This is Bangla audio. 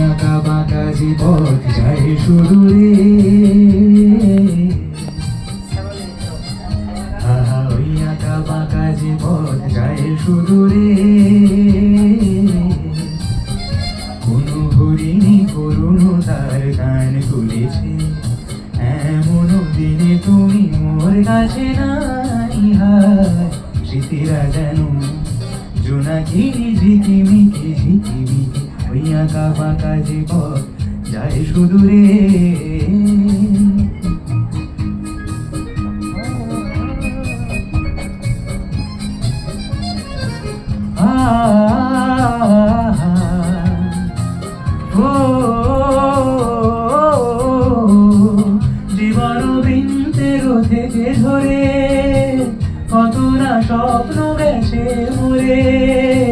আঁকা বাঁকা বাঁকা যে যায় সুদূরে কোন গান তুলেছে। এমন দিনে তুমি মোর কাছে নাই হায়। স্মৃতিরা যেন জোনাকি ঝিকিমিকি ঝিকিমিকি করিয়া কাবাকা জীবন যায় সুদূরে। ধরে কত না স্বপ্ন গেছে মরে।